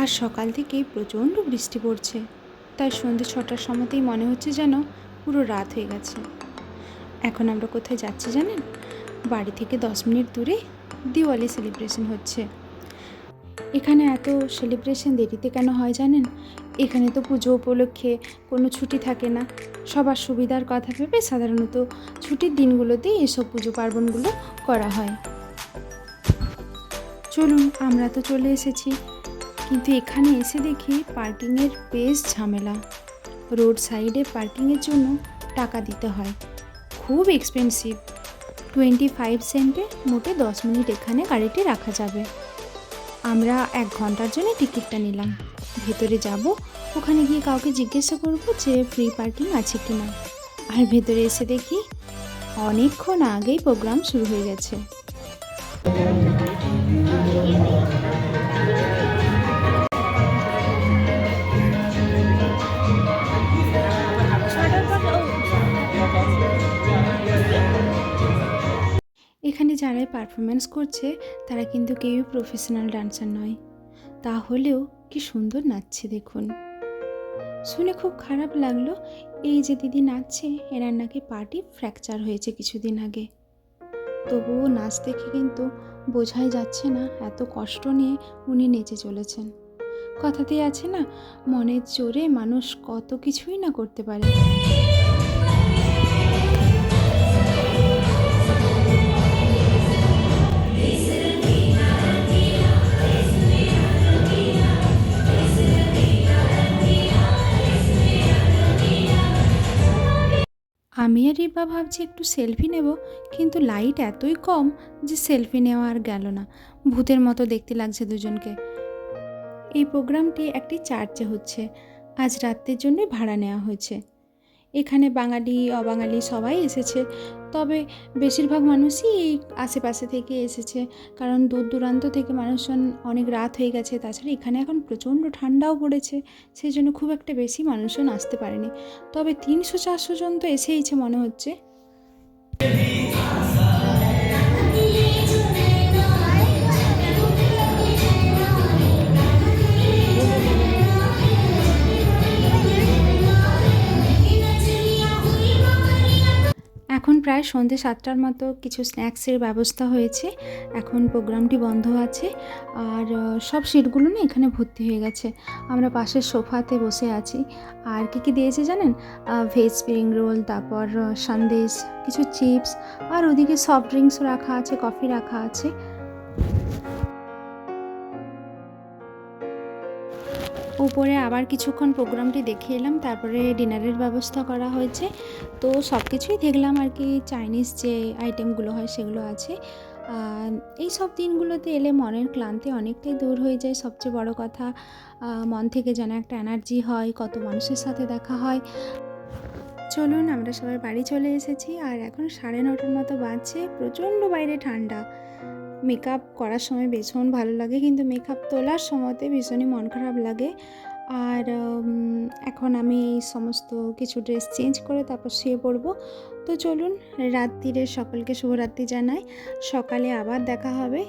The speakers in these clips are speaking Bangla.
আর সকাল থেকেই প্রচণ্ড বৃষ্টি পড়ছে। তাই সন্ধ্যে ছটার সময়তেই মনে হচ্ছে যেন পুরো রাত হয়ে গেছে। এখন আমরা কোথায় যাচ্ছি জানেন? বাড়ি থেকে দশ মিনিট দূরে দিওয়ালি সেলিব্রেশন হচ্ছে। এখানে এত সেলিব্রেশন দেরিতে কেন হয় জানেন? এখানে তো পুজো উপলক্ষে কোনো ছুটি থাকে না। সবার সুবিধার কথা ভেবে সাধারণত ছুটির দিনগুলোতেই এসব পুজো পার্বণগুলো করা হয়। চলুন, আমরা তো চলে এসেছি। কিন্তু এখানে এসে দেখি পার্কিংয়ের বেশ ঝামেলা। রোড সাইডে পার্কিংয়ের জন্য টাকা দিতে হয়। খুব এক্সপেন্সিভ টোয়েন্টি ফাইভ সেন্টে মোটে দশ মিনিট এখানে গাড়িটি রাখা যাবে। আমরা এক ঘণ্টার জন্য টিকিটটা নিলাম। ভেতরে যাব, ওখানে গিয়ে কাউকে জিজ্ঞাসা করব যে ফ্রি পার্কিং আছে কি না আর ভেতরে এসে দেখি অনেকক্ষণ আগেই প্রোগ্রাম শুরু হয়ে গেছে। যারাই পারফরমেন্স করছে, তারা কিন্তু কেউই প্রফেশনাল ডান্সার নয়। তাহলেও কি সুন্দর নাচছে দেখুন। শুনে খুব খারাপ লাগল, এই যে দিদি নাচছে, এনার নাকি পার্টি ফ্র্যাকচার হয়েছে কিছুদিন আগে। তবুও নাচ দেখে কিন্তু বোঝাই যাচ্ছে না এত কষ্ট নিয়ে উনি নেচে চলেছেন। কথাতেই আছে না, মনের জোরে মানুষ কত কিছুই না করতে পারে। আর রিবা ভাবছি একটু সেলফি নেব, কিন্তু লাইট এতই কম যে সেলফি নেওয়া আর গেল না। ভূতের মতো দেখতে লাগছে দুজনকে। এই প্রোগ্রামটি একটি চার্চে হচ্ছে। আজ রাত্রের জন্যই ভাড়া নেওয়া হয়েছে। এখানে বাঙালি, অবাঙালি সবাই এসেছে। তবে বেশিরভাগ মানুষই এই আশেপাশে থেকে এসেছে। কারণ দূর দূরান্ত থেকে মানুষজন অনেক রাত হয়ে গেছে। তাছাড়া এখানে এখন প্রচণ্ড ঠান্ডাও পড়েছে। সেই জন্য খুব একটা বেশি মানুষজন আসতে পারেনি। তবে তিনশো চারশো জন তো এসেইছে মনে হচ্ছে। এখন প্রায় সন্ধে সাতটার মতো কিছু স্ন্যাক্সের ব্যবস্থা হয়েছে। এখন প্রোগ্রামটি বন্ধ আছে। আর সব সিটগুলো না এখানে ভর্তি হয়ে গেছে। আমরা পাশের সোফাতে বসে আছি। আর কী কী দিয়েছে জানেন? ভেজ স্প্রিং রোল, তারপর সন্দেশ, কিছু চিপস, আর ওদিকে সফট ড্রিঙ্কস রাখা আছে, কফি রাখা আছে। উপরে আবার কিছুক্ষণ প্রোগ্রামটি দেখে এলাম, তারপরে ডিনারের ব্যবস্থা করা হয়েছে। তো সব কিছুই দেখলাম আর কি, চাইনিজ যে আইটেমগুলো হয় সেগুলো আছে। এই সব দিনগুলোতে এলে মনের ক্লান্তি অনেকটাই দূর হয়ে যায়। সবচেয়ে বড় কথা মন থেকে যেন একটা এনার্জি হয়, কত মানুষের সাথে দেখা হয়। চলুন, আমরা সবাই বাড়ি চলে এসেছি। আর এখন সাড়ে নটার মতো বাজছে, প্রচণ্ড বাইরে ঠান্ডা। মেকআপ করার সময় ভীষণ ভালো লাগে, কিন্তু মেকআপ তোলার সময়তে ভীষণই মন খারাপ লাগে। আর এখন আমি এই সমস্ত কিছু ড্রেস চেঞ্জ করে তারপর শুয়ে পড়ব। তো চলুন রাত্রিরে সকলকে শুভরাত্রি জানাই। সকালে আবার দেখা হবে।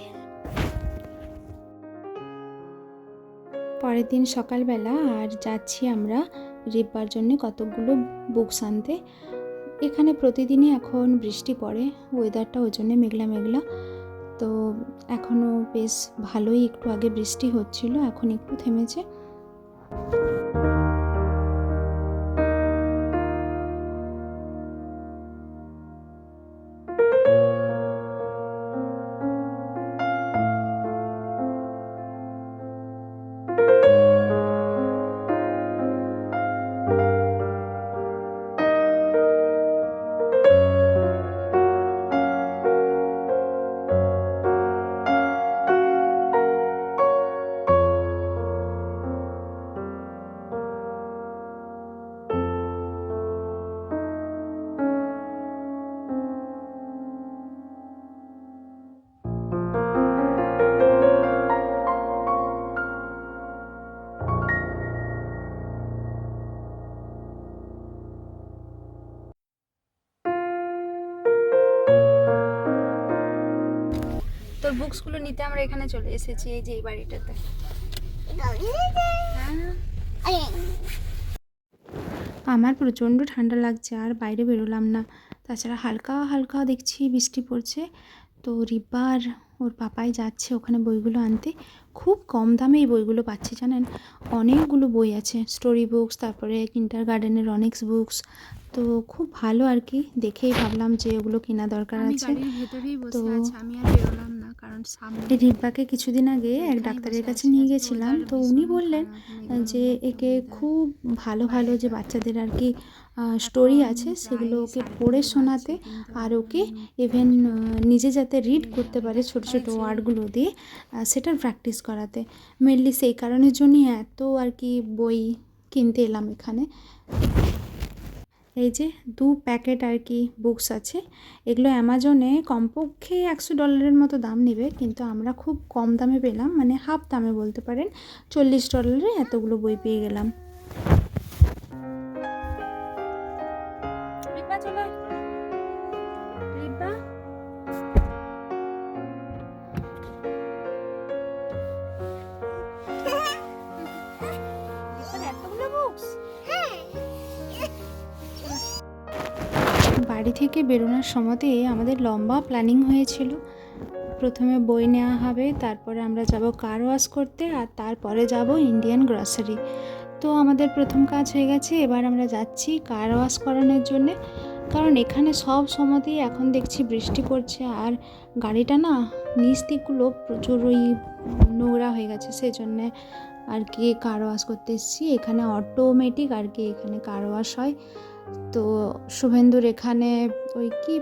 পরের দিন সকালবেলা আর যাচ্ছি আমরা রিব্বার জন্য কতকগুলো বুকস আনতে। এখানে প্রতিদিনই এখন বৃষ্টি পড়ে ওয়েদারটা ওই জন্যে মেঘলা মেঘলা। তো এখনও বেশ ভালোই একটু আগে বৃষ্টি হচ্ছিল এখন একটু থেমেছে। বুকসগুলো নিতে আমরা এখানে চলে এসেছি এই যে এই বাড়িটাতে। আমার প্রচণ্ড ঠান্ডা লাগছে আর বাইরে বেরোলাম না। তাছাড়া হালকা হালকা দেখছি বৃষ্টি পড়ছে। তো রিব্বার ওর পাপাই যাচ্ছে ওখানে বইগুলো আনতে। খুব কম দামে এই বইগুলো পাচ্ছি জানেন? অনেকগুলো বই আছে স্টোরি বুকস তারপরে কিন্টার গার্ডেনের অনেক্স বুকস তো খুব ভালো আর কি দেখেই ভাবলাম যে ওগুলো কেনা দরকার আছে। তো- আমি আর বেরোলাম না। কারণ সামনে রিব্বাকে কিছুদিন আগে এক ডাক্তারের কাছে নিয়ে গেছিলাম। তো উনি বললেন যে একে খুব ভালো ভালো যে বাচ্চাদের আর কি স্টোরি আছে সেগুলো ওকে পড়ে শোনাতে আর ওকে ইভেন নিজে যাতে রিড করতে পারে ছোট ছোট ওয়ার্ডগুলো দিয়ে সেটার প্র্যাকটিস করাতে। মেনলি সেই কারণের জন্যই এত আর কি বই কিনতে এলাম এখানে। এই যে দু প্যাকেট আর কি বুকস আছে, এগুলো অ্যামাজনে কমপক্ষে একশো ডলারের মতো দাম নেবে, কিন্তু আমরা খুব কম দামে পেলাম মানে হাফ দামে বলতে পারেন। চল্লিশ ডলারে এতগুলো বই পেয়ে গেলাম। বাড়ি থেকে বেরোনোর সময়তে আমাদের লম্বা প্ল্যানিং হয়েছিল। প্রথমে বই নেওয়া হবে, তারপরে আমরা যাব কার ওয়াশ করতে, আর তারপরে যাব ইন্ডিয়ান গ্রসারি। তো আমাদের প্রথম কাজ হয়ে গেছে, এবার আমরা যাচ্ছি কার ওয়াশ করানোর জন্যে। কারণ এখানে সব সময়তেই এখন দেখছি বৃষ্টি পড়ছে, আর গাড়িটা না নিচ দিকগুলো প্রচুর ওই নোংরা হয়ে গেছে সেই জন্যে আর কি কার ওয়াশ করতে এসেছি। এখানে অটোমেটিক আর কি এখানে কার ওয়াশ হয়। তো শুভেন্দুর এখানে ওই কি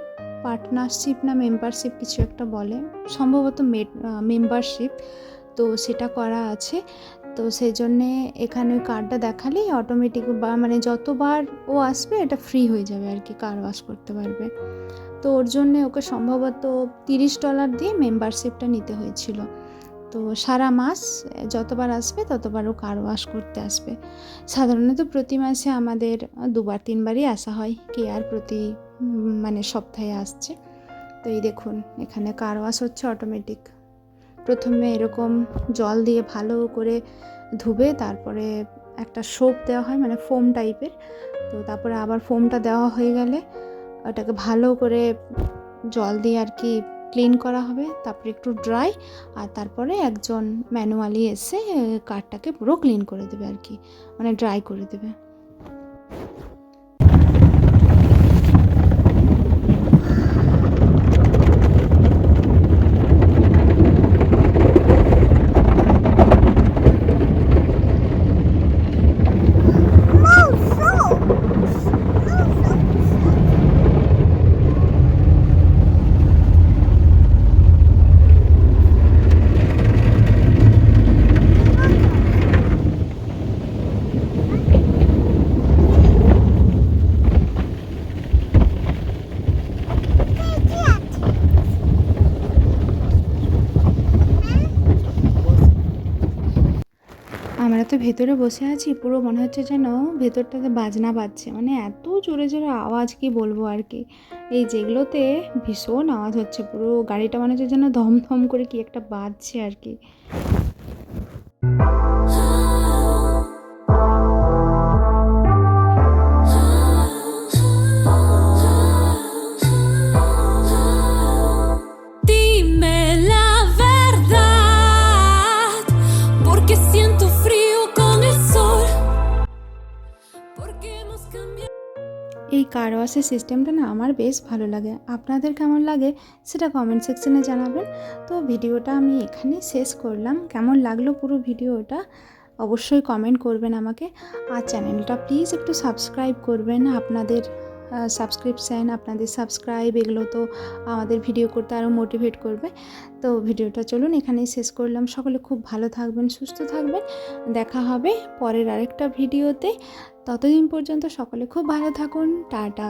পার্টনারশিপ না মেম্বারশিপ কিছু একটা বলে? সম্ভবত মেম্বারশিপ তো সেটা করা আছে। তো সেই জন্যে এখানে ওই কার্ডটা দেখালেই অটোমেটিক বা মানে যতবার ও আসবে এটা ফ্রি হয়ে যাবে আর কি, কার ওয়াশ করতে পারবে। তো ওর জন্যে ওকে সম্ভবত তিরিশ ডলার দিয়ে মেম্বারশিপটা নিতে হয়েছিল। তো সারা মাস, যতবার আসবে ততবার ও কার ওয়াশ করতে আসবে। সাধারণত প্রতি মাসে আমাদের দুবার, তিনবারই আসা হয়, কে আর প্রতি মানে সপ্তাহে আসছে। তো এই দেখুন, এখানে কার ওয়াশ হচ্ছে অটোমেটিক প্রথমে এরকম জল দিয়ে ভালো করে ধুবে, তারপরে একটা সোপ দেওয়া হয় মানে ফোম টাইপের তো তারপরে আবার ফোমটা দেওয়া হয়ে গেলে, ওটাকে ভালো করে জল দিয়ে আর কি ক্লিন করা হবে, তারপরে একটু ড্রাই, আর তারপরে একজন ম্যানুয়ালি এসে কারটাকে পুরো ক্লিন করে দেবে আর কি মানে ড্রাই করে দেবে। আমরা তো ভেতরে বসে আছি, পুরো মনে হচ্ছে যেন ভেতরটাতে বাজনা বাজছে। মানে এত জোরে জোরে আওয়াজ কি বলব আর কি? এই যেগুলোতে ভীষণ আওয়াজ হচ্ছে, পুরো গাড়িটা মনে হচ্ছে যেন ধম ধম করে কি একটা বাজছে আর কি। এই কার ওয়াশের সিস্টেমটা না আমার বেশ ভালো লাগে। আপনাদের কেমন লাগে সেটা কমেন্ট সেকশনে জানাবেন। তো ভিডিওটা আমি এখানেই শেষ করলাম। কেমন লাগল পুরো ভিডিওটা অবশ্যই কমেন্ট করবেন আমাকে। আর চ্যানেলটা প্লিজ একটু সাবস্ক্রাইব করবেন। আপনাদের সাবস্ক্রিপশান আপনাদের সাবস্ক্রাইব এগুলো তো আমাদের ভিডিও করতে আরও মোটিভেট করবে। তো ভিডিওটা চলুন এখানেই শেষ করলাম। সকলে খুব ভালো থাকবেন, সুস্থ থাকবেন। দেখা হবে পরের আরেকটা ভিডিওতে ততদিন পর্যন্ত সকলে খুব ভালো থাকুন টাটা।